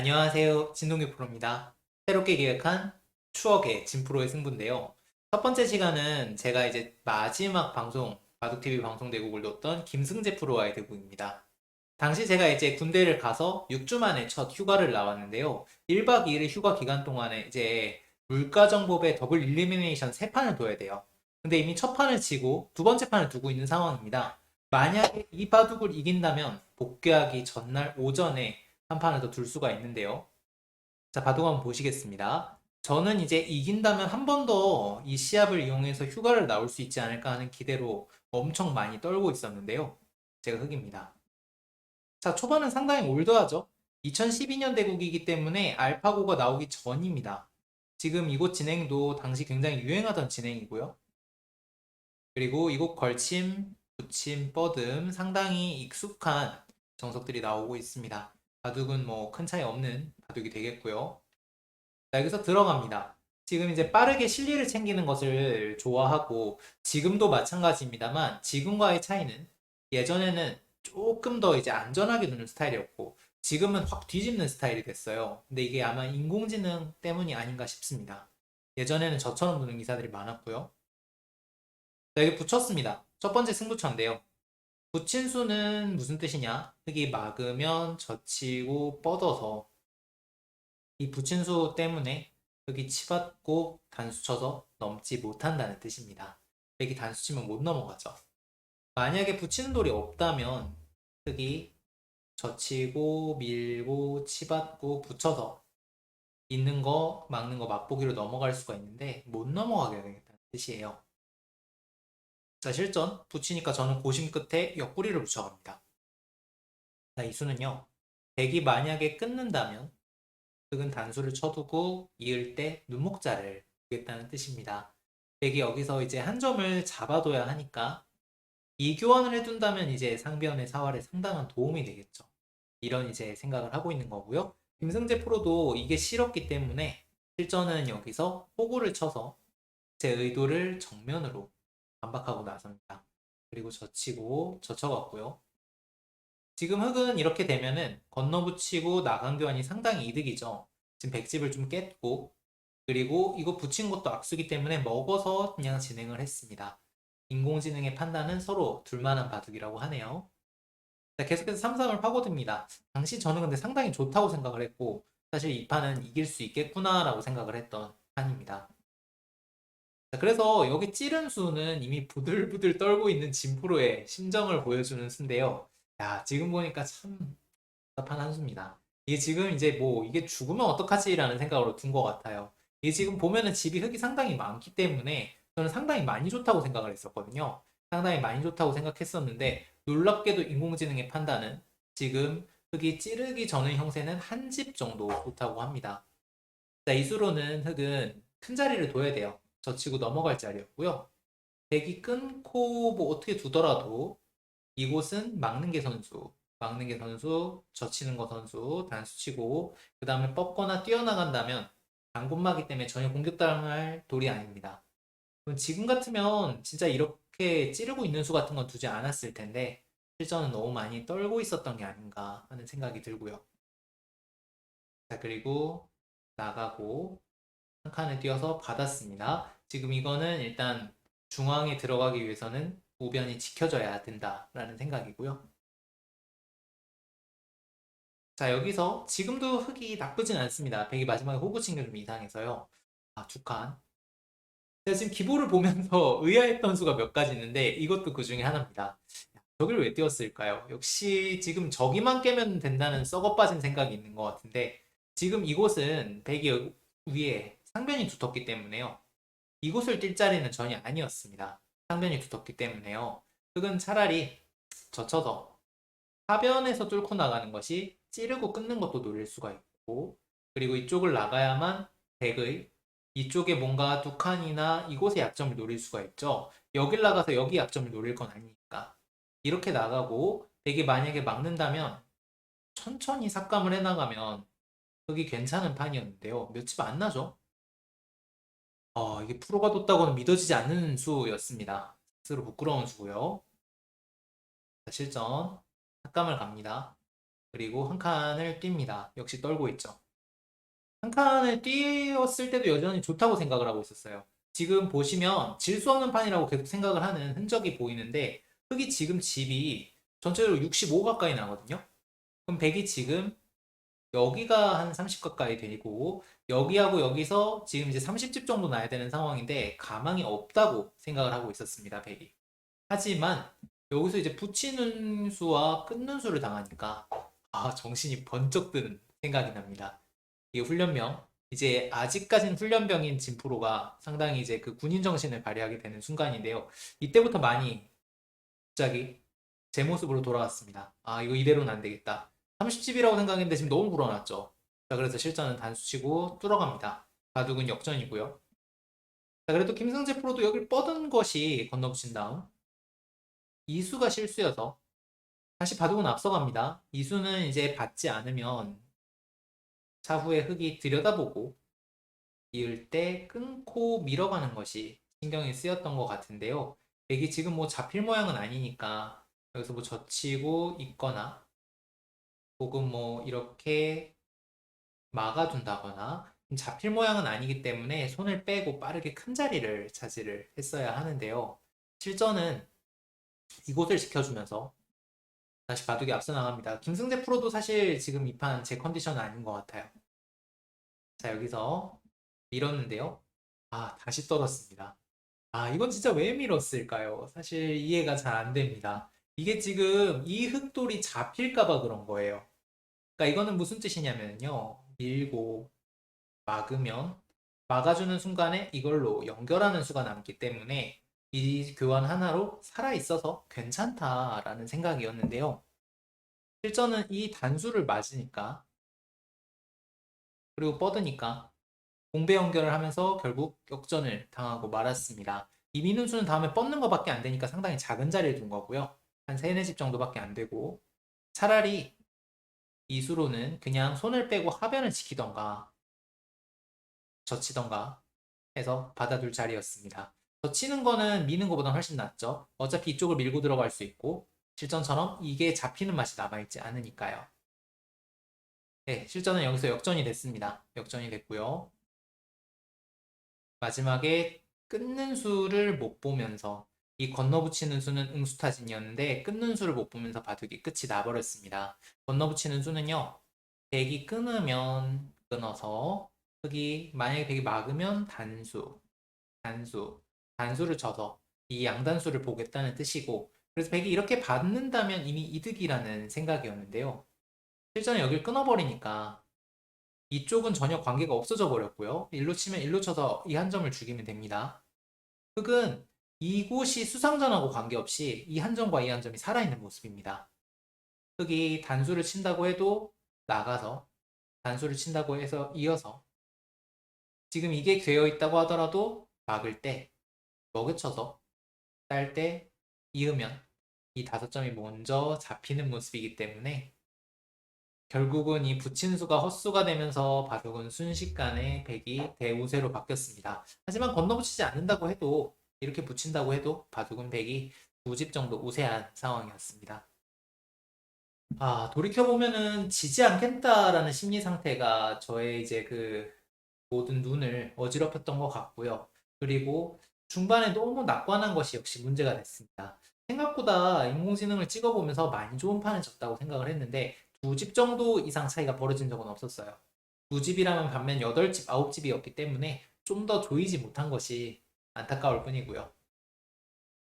안녕하세요. 진동규 프로입니다. 새롭게 기획한 추억의 진프로의 승부인데요. 첫 번째 시간은 제가 이제 마지막 방송, 바둑TV 방송 대국을 뒀던 김승재 프로와의 대국입니다. 당시 제가 이제 군대를 가서 6주 만에 첫 휴가를 나왔는데요. 1박 2일의 휴가 기간 동안에 이제 물가정법의 더블 일리미네이션 3판을 둬야 돼요. 근데 이미 첫 판을 치고 두 번째 판을 두고 있는 상황입니다. 만약에 이 바둑을 이긴다면 복귀하기 전날 오전에 한 판을 더 둘 수가 있는데요. 자, 바둑 한번 보시겠습니다. 저는 이제 이긴다면 한 번 더 이 시합을 이용해서 휴가를 나올 수 있지 않을까 하는 기대로 엄청 많이 떨고 있었는데요. 제가 흑입니다. 자, 초반은 상당히 올드하죠. 2012년 대국이기 때문에 알파고가 나오기 전입니다. 지금 이곳 진행도 당시 굉장히 유행하던 진행이고요. 그리고 이곳 걸침, 붙임, 뻗음 상당히 익숙한 정석들이 나오고 있습니다. 바둑은 뭐 큰 차이 없는 바둑이 되겠고요. 자, 여기서 들어갑니다. 지금 이제 빠르게 실리를 챙기는 것을 좋아하고 지금도 마찬가지입니다만 지금과의 차이는 예전에는 조금 더 이제 안전하게 두는 스타일이었고 지금은 확 뒤집는 스타일이 됐어요. 근데 이게 아마 인공지능 때문이 아닌가 싶습니다. 예전에는 저처럼 두는 기사들이 많았고요. 자, 여기 붙였습니다. 첫 번째 승부처인데요. 붙인 수는 무슨 뜻이냐? 흙이 막으면 젖히고 뻗어서 이 붙인 수 때문에 흙이 치받고 단수 쳐서 넘지 못한다는 뜻입니다. 흙이 단수 치면 못 넘어가죠. 만약에 붙이는 돌이 없다면 흙이 젖히고 밀고 치받고 붙여서 있는 거 막는 거 맛보기로 넘어갈 수가 있는데 못 넘어가게 되겠다는 뜻이에요. 자, 실전 붙이니까 저는 고심 끝에 옆구리를 붙여갑니다. 자, 이 수는요. 백이 만약에 끊는다면 흑은 단수를 쳐두고 이을 때 눈목자를 두겠다는 뜻입니다. 백이 여기서 이제 한 점을 잡아둬야 하니까 이 교환을 해둔다면 이제 상변의 사활에 상당한 도움이 되겠죠. 이런 이제 생각을 하고 있는 거고요. 김승재 프로도 이게 싫었기 때문에 실전은 여기서 호구를 쳐서 제 의도를 정면으로 반박하고 나섭니다. 그리고 젖히고 젖혀갔고요. 지금 흑은 이렇게 되면은 건너붙이고 나간 교환이 상당히 이득이죠. 지금 백집을 좀 깼고 그리고 이거 붙인 것도 악수기 때문에 먹어서 그냥 진행을 했습니다. 인공지능의 판단은 서로 둘만한 바둑이라고 하네요. 자, 계속해서 3, 3을 파고듭니다. 당시 저는 근데 상당히 좋다고 생각을 했고 사실 이 판은 이길 수 있겠구나라고 생각을 했던 판입니다. 자, 그래서 여기 찌른 수는 이미 부들부들 떨고 있는 진프로의 심정을 보여주는 수인데요. 야, 지금 보니까 참 답답한 한 수입니다. 이게 지금 이제 뭐 이게 죽으면 어떡하지라는 생각으로 둔 것 같아요. 이게 지금 보면은 집이 흙이 상당히 많기 때문에 저는 상당히 많이 좋다고 생각을 했었거든요. 상당히 많이 좋다고 생각했었는데 놀랍게도 인공지능의 판단은 지금 흙이 찌르기 전의 형세는 한 집 정도 좋다고 합니다. 자, 이 수로는 흙은 큰 자리를 둬야 돼요. 젖히고 넘어갈 자리였고요. 백이 끊고 뭐 어떻게 두더라도 이곳은 막는 게 선수, 막는 게 선수, 젖히는 거 선수, 단수 치고 그 다음에 뻗거나 뛰어나간다면 당군마기 때문에 전혀 공격당할 돌이 아닙니다. 지금 같으면 진짜 이렇게 찌르고 있는 수 같은 건 두지 않았을 텐데 실전은 너무 많이 떨고 있었던 게 아닌가 하는 생각이 들고요. 자 그리고 나가고 한 칸을 띄어서 받았습니다. 지금 이거는 일단 중앙에 들어가기 위해서는 우변이 지켜져야 된다라는 생각이고요. 자, 여기서 지금도 흙이 나쁘진 않습니다. 백이 마지막에 호구 친게 좀 이상해서요. 아, 두 칸. 제가 지금 기보를 보면서 의아했던 수가 몇 가지 있는데 이것도 그 중에 하나입니다. 저기를 왜 띄웠을까요? 역시 지금 저기만 깨면 된다는 썩어 빠진 생각이 있는 것 같은데 지금 이곳은 백이 위에 상변이 두텁기 때문에요. 이곳을 뛸 자리는 전혀 아니었습니다. 상변이 두텁기 때문에요. 흙은 차라리 젖혀서 하변에서 뚫고 나가는 것이 찌르고 끊는 것도 노릴 수가 있고 그리고 이쪽을 나가야만 백의 이쪽에 뭔가 두 칸이나 이곳의 약점을 노릴 수가 있죠. 여길 나가서 여기 약점을 노릴 건 아니니까 이렇게 나가고 백이 만약에 막는다면 천천히 삭감을 해나가면 흙이 괜찮은 판이었는데요. 몇 집 안 나죠? 어, 이게 프로가 뒀다고는 믿어지지 않는 수였습니다. 스스로 부끄러운 수고요. 자, 실전 삭감을 갑니다. 그리고 한 칸을 띱니다. 역시 떨고 있죠. 한 칸을 띄었을 때도 여전히 좋다고 생각을 하고 있었어요. 지금 보시면 질 수 없는 판이라고 계속 생각을 하는 흔적이 보이는데 흑이 지금 집이 전체적으로 65 가까이 나거든요. 그럼 백이 지금 여기가 한 30 가까이 되고 여기하고 여기서 지금 이제 30집 정도 나야 되는 상황인데 가망이 없다고 생각을 하고 있었습니다. 백이. 하지만 여기서 이제 붙이는 수와 끊는 수를 당하니까 아 정신이 번쩍 드는 생각이 납니다. 이게 훈련병 이제 아직까진 훈련병인 진프로가 상당히 이제 그 군인 정신을 발휘하게 되는 순간인데요. 이때부터 많이 갑자기 제 모습으로 돌아왔습니다. 아 이거 이대로는 안 되겠다. 30집이라고 생각했는데 지금 너무 불어났죠. 자 그래서 실전은 단수 치고 뚫어갑니다. 바둑은 역전이고요. 자 그래도 김승재 프로도 여길 뻗은 것이 건너붙인 다음 이수가 실수여서 다시 바둑은 앞서갑니다. 이수는 이제 받지 않으면 차후에 흙이 들여다보고 이을 때 끊고 밀어가는 것이 신경이 쓰였던 것 같은데요. 백이 지금 뭐 잡힐 모양은 아니니까 여기서 뭐 젖히고 있거나 혹은 뭐 이렇게 막아둔다거나 잡힐 모양은 아니기 때문에 손을 빼고 빠르게 큰 자리를 차지를 했어야 하는데요. 실전은 이곳을 지켜주면서 다시 바둑이 앞서 나갑니다. 김승재 프로도 사실 지금 이 판 제 컨디션은 아닌 것 같아요. 자, 여기서 밀었는데요. 아, 다시 떨었습니다. 아, 이건 진짜 왜 밀었을까요? 사실 이해가 잘 안 됩니다. 이게 지금 이 흑돌이 잡힐까봐 그런 거예요. 그러니까 이거는 무슨 뜻이냐면요. 밀고 막으면 막아주는 순간에 이걸로 연결하는 수가 남기 때문에 이 교환 하나로 살아있어서 괜찮다라는 생각이었는데요. 실전은 이 단수를 맞으니까 그리고 뻗으니까 공배 연결을 하면서 결국 역전을 당하고 말았습니다. 이 민훈수는 다음에 뻗는 것밖에 안 되니까 상당히 작은 자리를 둔 거고요. 한 3, 4집 정도밖에 안 되고 차라리 이수로는 그냥 손을 빼고 하변을 지키던가 젖히던가 해서 받아둘 자리였습니다. 젖히는 거는 미는 것보다 훨씬 낫죠. 어차피 이쪽을 밀고 들어갈 수 있고 실전처럼 이게 잡히는 맛이 남아있지 않으니까요. 네, 실전은 여기서 역전이 됐습니다. 역전이 됐고요. 마지막에 끊는 수를 못 보면서 이 건너붙이는 수는 응수타진이었는데 끊는 수를 못 보면서 바둑이 끝이 나버렸습니다. 건너붙이는 수는요. 백이 끊으면 끊어서 흑이 만약에 백이 막으면 단수, 단수, 단수를 쳐서 이 양단수를 보겠다는 뜻이고 그래서 백이 이렇게 받는다면 이미 이득이라는 생각이었는데요. 실전에 여기를 끊어버리니까 이쪽은 전혀 관계가 없어져 버렸고요. 일로 치면 일로 쳐서 이 한 점을 죽이면 됩니다. 흑은 이곳이 수상전하고 관계없이 이 한 점과 이 한 점이 살아있는 모습입니다. 흑이 단수를 친다고 해도 나가서 단수를 친다고 해서 이어서 지금 이게 되어 있다고 하더라도 막을 때 먹여쳐서 딸 때 이으면 이 다섯 점이 먼저 잡히는 모습이기 때문에 결국은 이 붙인 수가 헛수가 되면서 바둑은 순식간에 백이 대우세로 바뀌었습니다. 하지만 건너붙이지 않는다고 해도 이렇게 붙인다고 해도 바둑은 백이 두 집 정도 우세한 상황이었습니다. 아, 돌이켜보면은 지지 않겠다라는 심리 상태가 저의 이제 그 모든 눈을 어지럽혔던 것 같고요. 그리고 중반에 너무 낙관한 것이 역시 문제가 됐습니다. 생각보다 인공지능을 찍어보면서 많이 좋은 판을 졌다고 생각을 했는데 두 집 정도 이상 차이가 벌어진 적은 없었어요. 두 집이라면 반면 여덟 집, 아홉 집이었기 때문에 좀 더 조이지 못한 것이 안타까울 뿐이고요.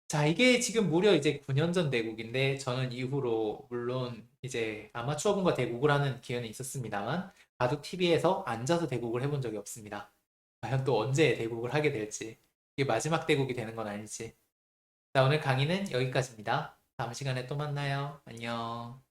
자, 이게 지금 무려 이제 9년 전 대국인데 저는 이후로 물론 이제 아마추어 분과 대국을 하는 기회는 있었습니다만 바둑 TV에서 앉아서 대국을 해본 적이 없습니다. 과연 또 언제 대국을 하게 될지 이게 마지막 대국이 되는 건 아닐지. 자, 오늘 강의는 여기까지입니다. 다음 시간에 또 만나요. 안녕.